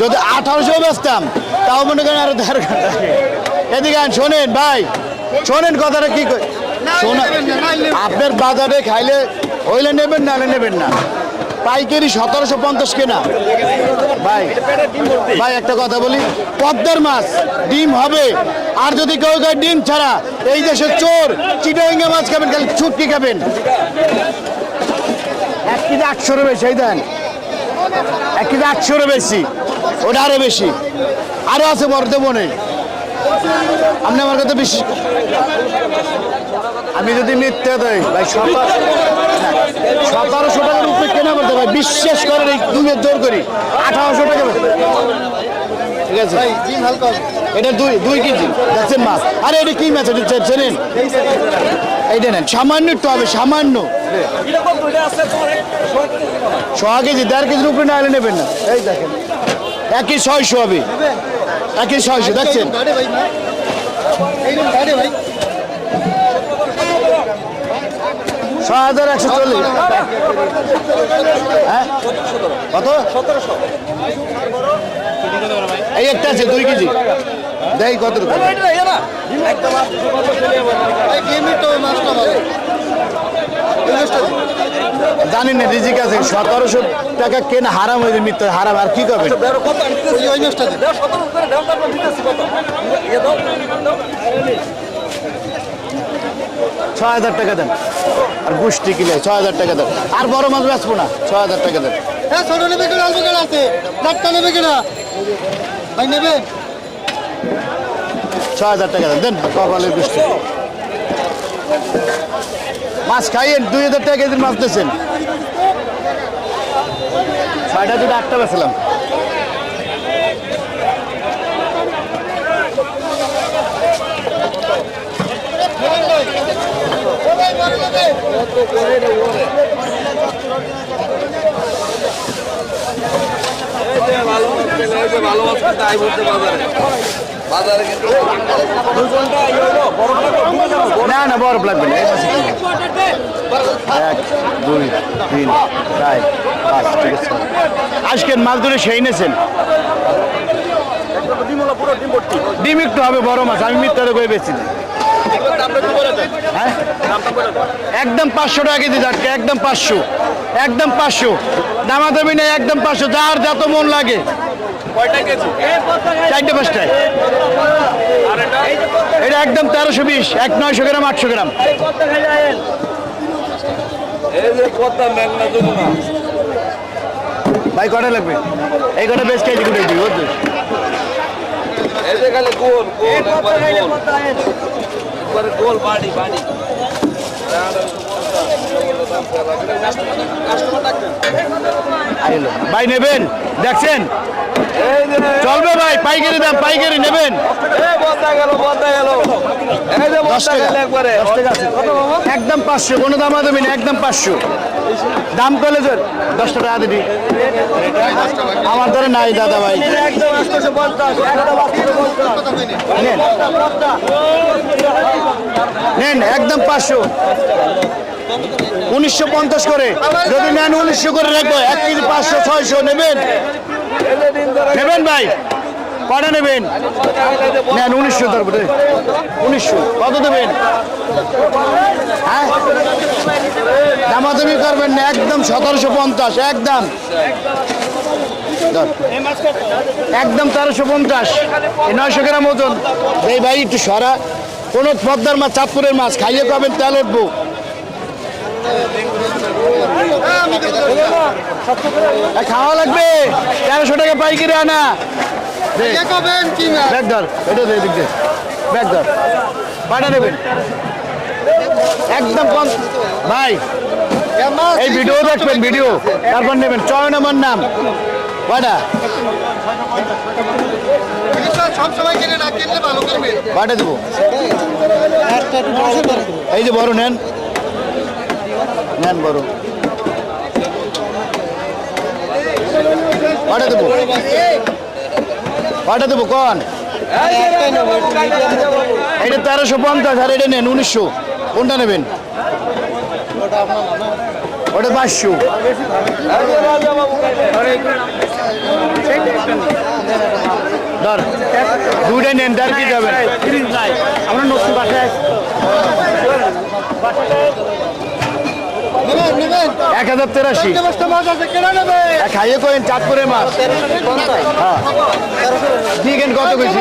যদি আঠারোশো বেচতাম তাও মনে করেন আরও দেড় ঘণ্টা এদিকে শোনেন ভাই শোনেন কথাটা কি আপনার বাজারে খাইলে হইলে নেবেন না নেবেন না। পাইকারি সতেরোশো পঞ্চাশ কেনা। ভাই ভাই একটা কথা বলি পদ্মার মাছ ডিম হবে। আর যদি কেউ কেউ ডিম ছাড়া এই দেশে চোর চিটাঙ্গা মাছ খাবেন খালি ছুটকি খাবেন। এক কেজি বেশি এই দেন। এক কেজি বেশি, ওটা আরও বেশি। আরও আছে বর্ধমানে। মনে আপনি আমার কথা বিশ্বাস আমি যদি মিথ্যে দেয় ভাই সতেরোশো টাকার উপরে কেনা বলতে ভাই বিশ্বাস করেন, এই দুধের জোর করি। আঠারোশো টাকা। ঠিক আছে? এটা দুই দুই কেজি। দেখছেন মাছ আরে এটা কি মাছ? এটা চেনেন এইটা নেন। সামান্য একটু হবে সামান্য। ছ কেজি দেড় কেজির উপরে না হলে নেবেন না। এই দেখেন। একই ছয়শো হবে। একই ছয়শো দেখছেন? ছ হাজার একশো চল্লিশ। হ্যাঁ? কত? এই একটা আছে দুই কেজি। দেই কত জানি না রিজিক আছে। সতেরোশো টাকা কেন হারাম হয়ে মিথ্যা হারাম আর কি করবে ছ হাজার টাকা দেন। আর গোষ্ঠী কিলে ছ হাজার টাকা দেন। আর বড় মাছ বেচবো না ছ হাজার টাকা দেন। হ্যাঁ ছোট নেবে কিনা অল্প কিনা আছে। চারটা নেবে কিনা? ভাই নেবে? ছ হাজার টাকা দেন কপালের বৃষ্টি। মাছ খাইয়েন, দুই হাজার টাকা কেজির মাছ দিয়েছেন। ছয়টা দুটো আটটা বেছিলাম ভালো মাছ পেলে এই যে ভালো মাছ কিন্তু বাজারে। বাজারে কিন্তু বড়। না না বরফ লাগবে না এই মাছে কি? এক দুই তিন চার পাঁচ ঠিক আছে। আজকের মাছ ধরে সেই নেছেন। ডিম একটু হবে বড় মাছ আমি মিথ্যারে করে বেশি হ্যাঁ? একদম পাঁচশো টাকা কেজি যাচ্ছে একদম পাঁচশো। একদম পাঁচশো। দামা দামি নেই একদম পাঁচশো। যার যত মন লাগে। চারটে পাঁচটায়। এটা একদম তেরোশো বিশ এক নয়শো গ্রাম আটশো গ্রাম। ভাই কটা লাগবে? এই কটা বেশ কেজি করে দিই বুঝলি। ভাই নেবেন? দেখছেন? চলবে ভাই, পাইকারি দাম, পাইকারি নেবেন। একদম পাঁচশো, কোনো দাম দেবেন একদম পাঁচশো। দাম করলে যে দশ টাকা দিবি আমার ধরে নাই দাদা ভাই। নেন, একদম পাঁচশো। উনিশশো পঞ্চাশ করে। যদি নেন উনিশশো করে রাখব, এক কেজি পাঁচশো, ছয়শো নেবেন। নেবেন ভাই? কটা নেবেন? নেন, উনিশশো ধরবো রে উনিশশো। কত দেবেন? হ্যাঁ? দামাদামি করবেন না, একদম সতেরোশো পঞ্চাশ, একদম। একদম তেরোশো পঞ্চাশ। নয়শো গ্রাম ওজন। এই ভাই, একটু সরা। কোন পদ্মার মাছ, চাঁদপুরের মাছ, খাইয়ে পাবেন তেল উঠবো। খাওয়া লাগবে। তেরোশো টাকা পাইকারি আনা। ব্যাগ ধর এটা দে এদিক দে। ব্যাগ ধর। কয়টা নেবেন একদম কম। ভাই এই ভিডিও দেখবেন ভিডিও তারপর নেবেন চয়ন আমার নাম। করবে কয়টা দেবো। এই যে বড় নেন। নেন বড় কটা দেবো। কটা দেবো, কন। এটা তেরোশো পঞ্চাশ, আর এটা নেন উনিশশো। কোনটা নেবেন? ওটা পাঁচশো। ধর, দুইটাই নেন, তার কি যাবেন আমরা নতুন বাসায় এক হাজার তেরাশি। খাইয়ে করেন চাঁদপুরের মাছ। হ্যাঁ। ঠিক কত কিছু